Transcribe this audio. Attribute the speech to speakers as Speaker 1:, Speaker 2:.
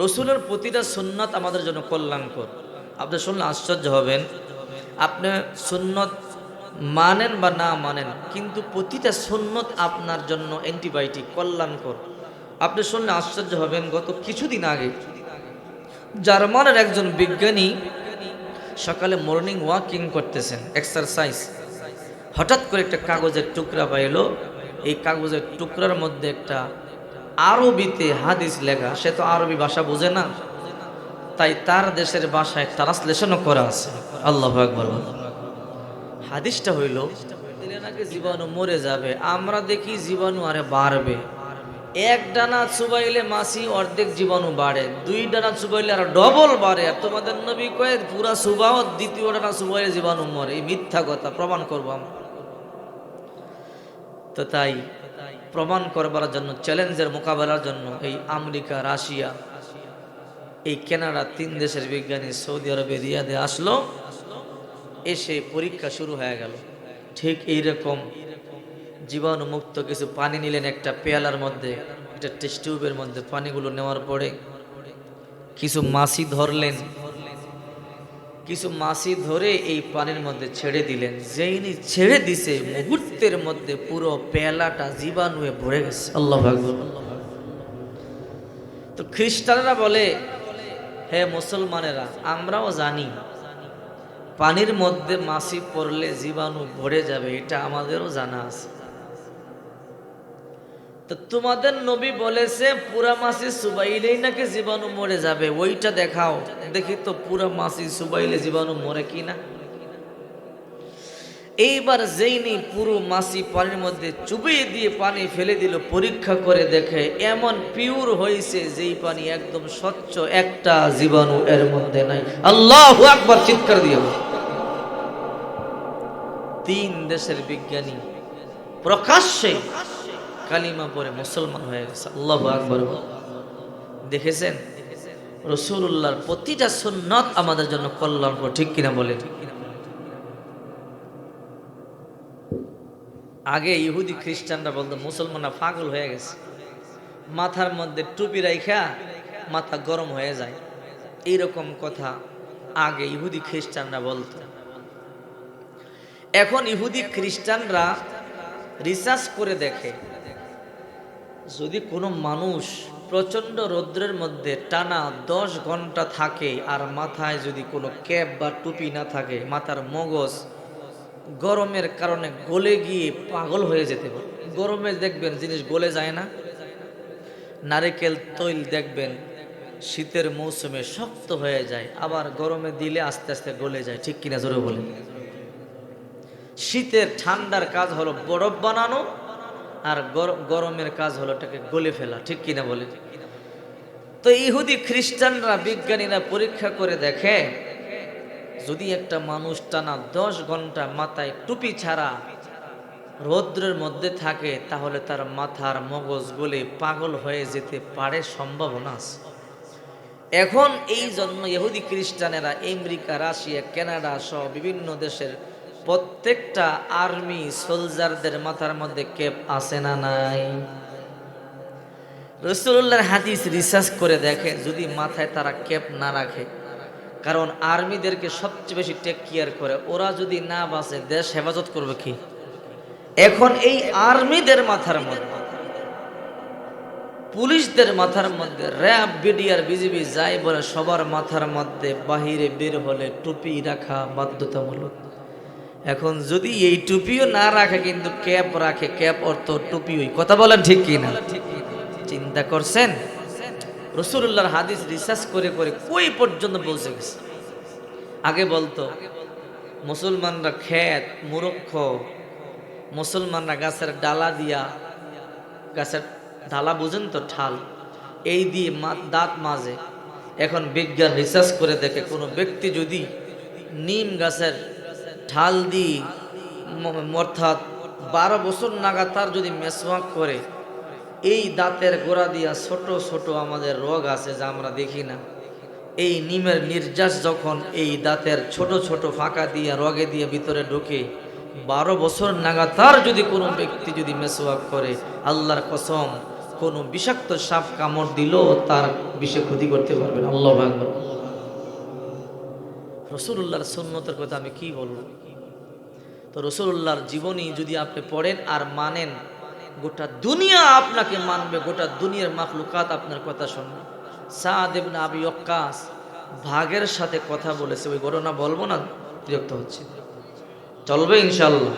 Speaker 1: রসুলের প্রতিটা সুন্নত আমাদের জন্য কল্যাণকর। আপনি শুনলে আশ্চর্য হবেন। আপনি সুন্নত মানেন বা না মানেন, কিন্তু প্রতিটা সুন্নত আপনার জন্য অ্যান্টিবায়োটিক কল্যাণকর। আপনি শুনলে আশ্চর্য হবেন, গত কিছুদিন আগে জার্মানের একজন বিজ্ঞানী সকালে মর্নিং ওয়াকিং করতেছেন এক্সারসাইজ হঠাৎ করে একটা কাগজের টুকরা পাইলো। এই কাগজের টুকরার মধ্যে একটা আরবিতে হাদিস লেখা, সে তো আরবি ভাষা বোঝে না। তাই তার দেশের ভাষায় ট্রান্সলেশনও করা আছে। আল্লাহ হাদিসটা হইল নাকি জীবাণু মরে যাবে, আমরা দেখি জীবাণু আরে বাড়বে। এক ডানা চুবাইলে মাসি অর্ধেক জীবাণু বাড়ে, দুই ডানা চুবাইলে আর ডবল বাড়ে। আর তোমাদের নবী কয়ে পুরা সুবাহ দ্বিতীয় ডানা চুবাইলে জীবাণু মরে। এই মিথ্যা কথা প্রমাণ করব আমরা। তো তাই প্রমাণ করবার জন্য, চ্যালেঞ্জের মোকাবেলার জন্য এই আমেরিকা, রাশিয়া, এই কেনাডা তিন দেশের বিজ্ঞানী সৌদি আরবে, রিয়াদে আসলো, এসে পরীক্ষা শুরু হয়ে গেল। ঠিক এইরকম জীবাণুমুক্ত কিছু পানি নিলেন একটা পেয়ালার মধ্যে, একটা টেস্ট টিউবের মধ্যে পানিগুলো নেওয়ার পরে কিছু মাছি ধরলেন কিছু মাছি ধরে এই পানির মধ্যে ছেড়ে দিলেন। যেইনি ছেড়ে দিছে মুহূর্তের মধ্যে পুরো পেয়ালাটা জীবাণুয়ে ভরে গেছে। আল্লাহ। তো খ্রিস্টানরা বলে হে মুসলমানেরা আমরাও জানি পানির মধ্যে মাছি পড়লে জীবাণু ভরে যাবে এটা আমাদেরও জানা আছে। তো তোমাদের নবী বলেছে, পুরা মাছি সুবাইলেই নাকি জীবাণু মরে যাবে। ওইটা দেখাও। দেখি তো পুরা মাছি সুবাইলে জীবাণু মরে কিনা। এইবার যেইনি পুরো মাছি পানির মধ্যে চুবিয়ে দিয়ে পানি ফেলে দিল, পরীক্ষা করে দেখে এমন পিওর হয়েছে যেই পানি একদম স্বচ্ছ, একটা জীবাণু এর মধ্যে নাই। আল্লাহ একবার চিৎকার দিয়ে তিন দেশের বিজ্ঞানী প্রকাশ্যে কালিমা পরে মুসলমান হয়ে গেছে। আল্লাহ আকবর। দেখেছেন? রসুল্লাহর প্রতিটা সুন্নত আমাদের জন্য কল্যাণকর, ঠিক কিনা বলেন? আগে ইহুদি খ্রিস্টানরা বলতো, মুসলমানরা পাগল হয়ে গেছে। মাথার মধ্যে টুপি রাইখা, মাথা গরম হয়ে যায়। এইরকম কথা আগে ইহুদি খ্রিস্টানরা বলতো। এখন ইহুদি খ্রিস্টানরা রিসার্চ করে দেখে যদি কোনো মানুষ প্রচণ্ড রৌদ্রের মধ্যে টানা দশ ঘণ্টা থাকে আর মাথায় যদি কোনো ক্যাপ বা টুপি না থাকে, মাথার মগজ গরমের কারণে গলে গিয়ে পাগল হয়ে যেতে পারে। গরমে দেখবেন জিনিস গলে যায় না। নারিকেল, তৈল দেখবেন শীতের মৌসুমে শক্ত হয়ে যায়, আবার গরমে দিলে আস্তে আস্তে গলে যায়। ঠিক কিনা জোরে বলে শীতের ঠান্ডার কাজ হলো বরফ বানানো আর গর- গরমের কাজ হলো এটাকে গলে ফেলা, ঠিক কিনা বলে তো ইহুদি খ্রিস্টানরা, বিজ্ঞানীরা পরীক্ষা করে দেখে, যদি একটা মানুষ টানা দশ ঘণ্টা মাথায় টুপি ছাড়া রৌদ্রের মধ্যে থাকে, তাহলে তার মাথার মগজ গলে পাগল হয়ে যেতে পারে সম্ভাবনা আছে। এখন এই জন্য ইহুদি খ্রিস্টানেরা, আমেরিকা, রাশিয়া, কানাডা সহ বিভিন্ন দেশের প্রত্যেকটা আর্মি সোলজারদের মাথার মধ্যে ক্যাপ আছে না নাই? রসুল্লাহর হাদিস রিসার্চ করে দেখে, যদি মাথায় তারা ক্যাপ না রাখে, কারণ আর্মিদেরকে সবচেয়ে বেশি টেক কেয়ার করে, ওরা যদি না বাঁচে, দেশ হেফাজত করবে কি? এখন এই আর্মিদের মাথার মধ্যে, পুলিশদের মাথার মধ্যে, র্যাব, বিডিআর, বিজিবি, যাই বলে, সবার মাথার মধ্যে বাহিরে বের হলে টুপি রাখা বাধ্যতামূলক। এখন যদি এই টুপিও না রাখে, কিন্তু ক্যাপ রাখে, ক্যাপ অর্থ টুপি ওই। কথা বলেন ঠিক কি না চিন্তা করছেন? রসুল্লাহর হাদিস রিসার্চ করে করে কই পর্যন্ত পৌঁছে গেছে? আগে বলতো, মুসলমানরা খেত মুরক্ষ, মুসলমানরা গাছের ডালা দিয়া, গাছের ডালা বুঝেন তো ঠাল এই দিয়ে দাঁত মাঝে এখন বিজ্ঞান রিসার্চ করে দেখে কোনো ব্যক্তি যদি নিম গাছের ঢাল ম- অর্থাৎ বারো বছর নাগাদ তার যদি মেসওয়াক করে, এই দাঁতের গোড়া দিয়া ছোট ছোট আমাদের রোগ আছে যা আমরা দেখি না। এই নিমের নির্যাস যখন এই দাঁতের ছোট ছোট ফাঁকা দিয়ে রগে দিয়ে ভিতরে ঢুকে, বারো বছর নাগাতার যদি কোনো ব্যক্তি যদি মেসওয়াক করে, আল্লাহর কসম, কোনো বিষাক্ত সাপ কামড় দিলেও তার বিষে ক্ষতি করতে পারবে না। আল্লাহ রসুল্লাহর সুন্নতের কথা আমি কি বলব? তো রসুল্লাহর জীবনী যদি আপনি পড়েন আর মানেন, গোটা দুনিয়া আপনাকে মানবে, গোটা দুনিয়ার মাফলুকাত আপনার কথা শুনবে। সাহেব না আবি অক্কাস ভাগের সাথে কথা বলেছে, ওই ঘটনা বলব না, বিরক্ত হচ্ছে। চলবে ইনশাল্লাহ